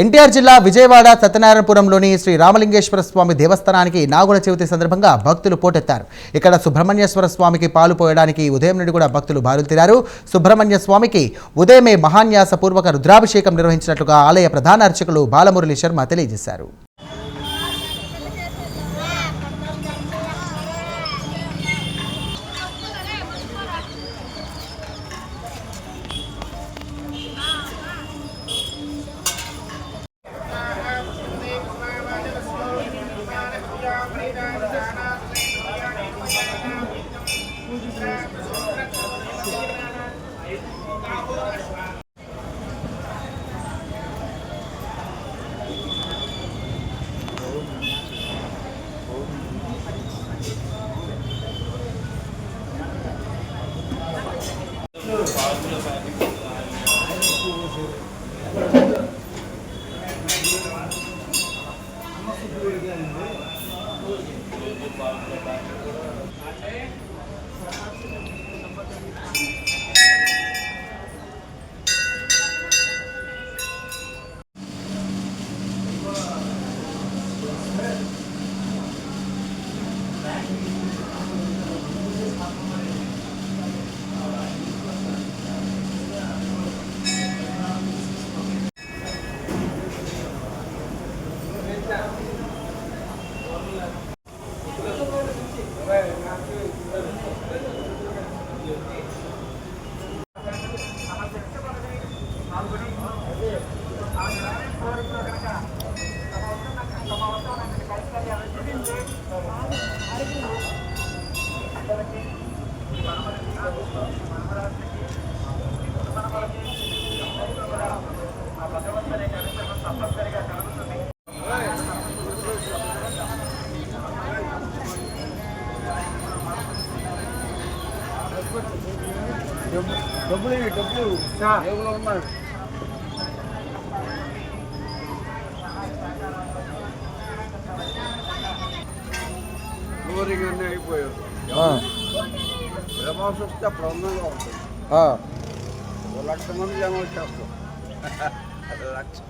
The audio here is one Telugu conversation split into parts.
ఎన్టీఆర్ జిల్లా విజయవాడ సత్యనారాయణపురంలోని శ్రీ రామలింగేశ్వర స్వామి దేవస్థానానికి నాగుల చవితి సందర్భంగా భక్తులు పోటెత్తారు. ఇక్కడ సుబ్రహ్మణ్యేశ్వర స్వామికి పాలు పోయడానికి ఉదయం నుండి కూడా భక్తులు బారులు సుబ్రహ్మణ్య స్వామికి ఉదయమే మహాన్యాసపూర్వక రుద్రాభిషేకం నిర్వహించినట్లుగా ఆలయ ప్రధాన అర్చకులు బాలమురళీ శర్మ తెలియజేశారు. ¿Vale? డబ్బులు డబ్బులు. జేబులో ఉన్నాయి ఊరికి అన్నీ అయిపోయారు జమాస్ వస్తే అప్పుడు అందంగా ఉంటుంది ఓ లక్ష మంది జమ వచ్చేస్తాం లక్ష.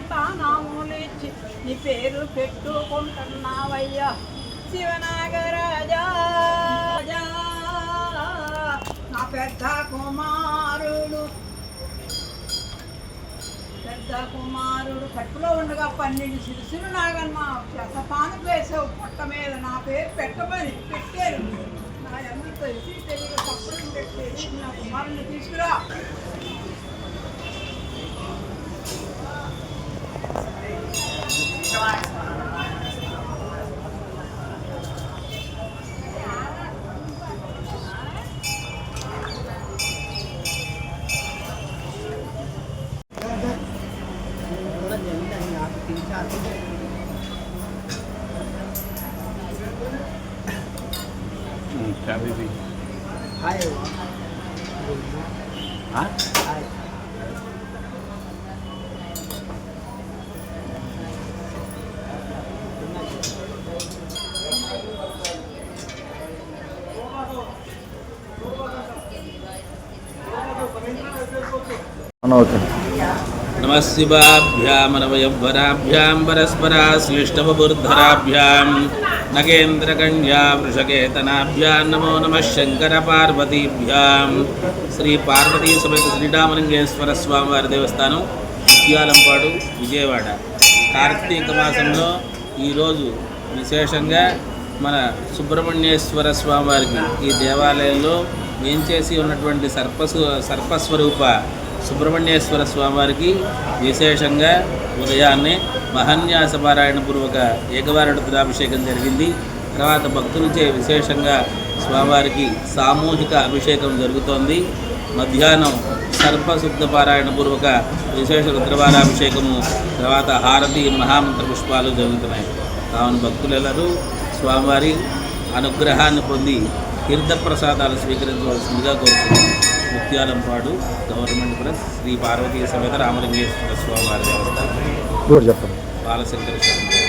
సంతానములిచ్చి నీ పేరు పెట్టుకుంటున్నావయ్యా. శివనాగరాజా. పెద్ద కుమారుడు. పెద్ద కుమారుడు. కట్టులో ఉండగా పన్నెండు సిరుసులు నాగన్న శతపాను వేసావు పుట్ట మీద. నా పేరు పెట్టమని పెట్టారు. నా ఎంత తెలిసి తెలియక తప్పుడు పెట్టేది నా కుమారుని తీసుకురా. Okay. नमः शिवाभ्यामनवयवराभ्यां परस्पराश्लिष्टवबुर्धराभ्यां नगेन्द्रकन्या वृषकेतनाभ्यां नमो नमः शङ्करपार्वतीभ्यां శ్రీ పార్వతీ సమేత శ్రీరామలింగేశ్వర స్వామివారి దేవస్థానం ముత్యాలంపాడు విజయవాడ కార్తీక మాసంలో ఈరోజు విశేషంగా మన సుబ్రహ్మణ్యేశ్వర స్వామివారికి ఈ దేవాలయంలో వేంచేసి ఉన్నటువంటి సర్పసు సర్పస్వరూప సుబ్రహ్మణ్యేశ్వర స్వామివారికి విశేషంగా ఉదయాన్నే మహన్యాస పారాయణ పూర్వక ఏకవార జరిగింది. తర్వాత భక్తులచే విశేషంగా స్వామివారికి సామూహిక అభిషేకం జరుగుతోంది. మధ్యాహ్నం సర్పశుద్ధ పారాయణ పూర్వక విశేష రుద్రవారాభిషేకము తర్వాత హారతి మహామంత్ర పుష్పాలు జరుగుతున్నాయి. కావున భక్తులెల్లరూ స్వామివారి అనుగ్రహాన్ని పొంది తీర్థప్రసాదాలు స్వీకరించవలసిందిగా కోరుతున్నాం. ముత్యాలంపాడు గవర్నమెంట్ ప్రెస్ శ్రీ పార్వతీ సమేత రామలింగేశ్వర స్వామివారి దేవస్థానం. చెప్పండి? బాలశంకర శర్మ